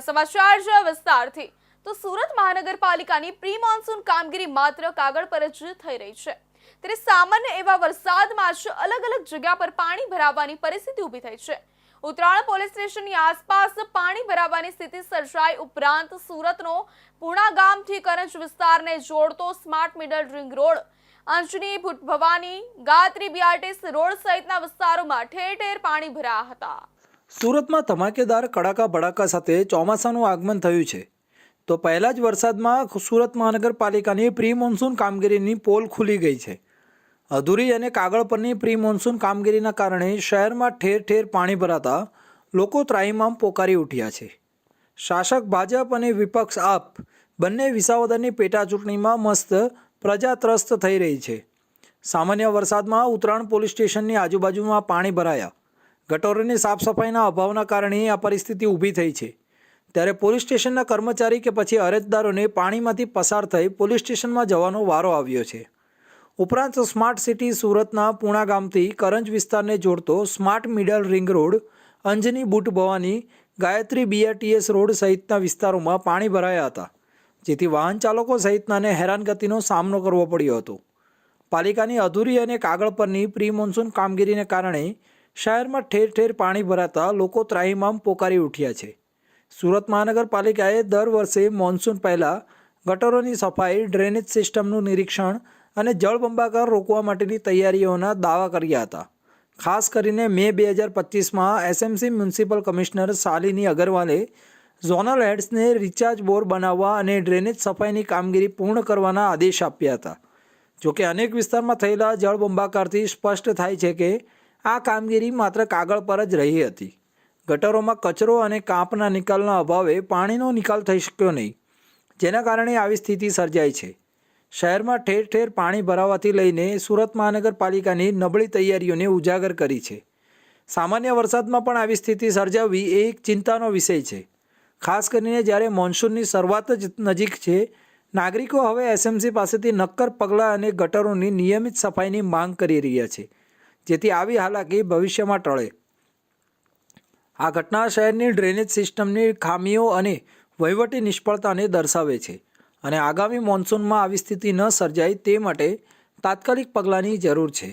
સમાચાર છે વિસ્તારથી. તો સુરત મહાનગરપાલિકાની પ્રી મોન્સૂન કામગીરી માત્ર કાગળ પર જ થઈ રહી છે. ત્યારે સામાન્ય એવા વરસાદમાં જ અલગ અલગ જગ્યા પર પાણી ભરાવાની પરિસ્થિતિ ઊભી થઈ છે. ઉત્તરાયણ પોલીસ સ્ટેશનની આસપાસ પાણી ભરાવાની સ્થિતિ સર્જાઈ ઉપરાંત સુરતનો પુણા ગામથી કરંજ વિસ્તારને જોડતો smart middle ring road Anjani Bhavani ગાત્રી BRTS road સહિતના વિસ્તારોમાં ઠેર ઠેર પાણી ભરાયા હતા. સુરતમાં ધમાકેદાર કડાકા ભડાકા સાથે ચોમાસાનું આગમન થયું છે. તો પહેલા જ વરસાદમાં સુરત મહાનગરપાલિકાની પ્રી મોન્સૂન કામગીરીની પોલ ખુલી ગઈ છે. અધૂરી અને કાગળ પરની પ્રી મોન્સૂન કામગીરીના કારણે શહેરમાં ઠેર ઠેર પાણી ભરાતા લોકો ત્રાહિમામ પોકારી ઉઠ્યા છે. શાસક ભાજપ અને વિપક્ષ આપ બંને વિસાવદરની પેટાચૂંટણીમાં મસ્ત પ્રજાત્રસ્ત થઈ રહી છે. સામાન્ય વરસાદમાં ઉત્તરાયણ પોલીસ સ્ટેશનની આજુબાજુમાં પાણી ભરાયા. ગટોરોની સાફ સફાઈના અભાવના કારણે આ પરિસ્થિતિ ઊભી થઈ છે. ત્યારે પોલીસ સ્ટેશનના કર્મચારી કે પછી અરજદારોને પાણીમાંથી પસાર થઈ પોલીસ સ્ટેશનમાં જવાનો વારો આવ્યો છે. ઉપરાંત સ્માર્ટ સિટી સુરતના પૂણા ગામથી કરંજ વિસ્તારને જોડતો smart middle ring road, Anjani Boot Bhavani, Gayatri BRTS road સહિતના વિસ્તારોમાં પાણી ભરાયા હતા, જેથી વાહન ચાલકો સહિતનાને હેરાનગતિનો સામનો કરવો પડ્યો હતો. પાલિકાની અધૂરી અને કાગળ પરની પ્રી મોન્સૂન કામગીરીને કારણે શહેરમાં ઠેર ઠેર પાણી ભરાતા લોકો ત્રાહિમામ પોકારી ઉઠ્યા છે. સુરત મહાનગરપાલિકાએ દર વર્ષે મોન્સૂન પહેલાં ગટરોની સફાઈ, ડ્રેનેજ સિસ્ટમનું નિરીક્ષણ અને જળબંબાકાર રોકવા માટેની તૈયારીઓના દાવા કર્યા હતા. ખાસ કરીને મે બે હજાર પચીસમાં એસએમસી મ્યુનિસિપલ કમિશનર શાલિની અગરવાલે ઝોનલ હેડ્સને રિચાર્જ બોર બનાવવા અને ડ્રેનેજ સફાઈની કામગીરી પૂર્ણ કરવાના આદેશ આપ્યા હતા. જોકે અનેક વિસ્તારમાં થયેલા જળબંબાકારથી સ્પષ્ટ થાય છે કે આ કામગીરી માત્ર કાગળ પર જ રહી હતી. ગટરોમાં કચરો અને કાંપના નિકાલના અભાવે પાણીનો નિકાલ થઈ શક્યો નહીં, જેના કારણે આવી સ્થિતિ સર્જાઈ છે. શહેરમાં ઠેર ઠેર પાણી ભરાવાથી લઈને સુરત મહાનગરપાલિકાની નબળી તૈયારીઓને ઉજાગર કરી છે. સામાન્ય વરસાદમાં પણ આવી સ્થિતિ સર્જાવવી એ એક ચિંતાનો વિષય છે. ખાસ કરીને જ્યારે મોન્સૂનની શરૂઆત જ નજીક છે, નાગરિકો હવે એસએમસી પાસેથી નક્કર પગલાં અને ગટરોની નિયમિત સફાઈની માંગ કરી રહ્યા છે. જેથી આવી હાલાકી ભવિષ્યમાં ટળે. આ ઘટના શહેરની ડ્રેનેજ સિસ્ટમની ખામીઓ અને વહીવટી નિષ્ફળતાને દર્શાવે છે અને આગામી મોન્સૂનમાં આવી સ્થિતિ ન સર્જાય તે માટે તાત્કાલિક પગલાંની જરૂર છે.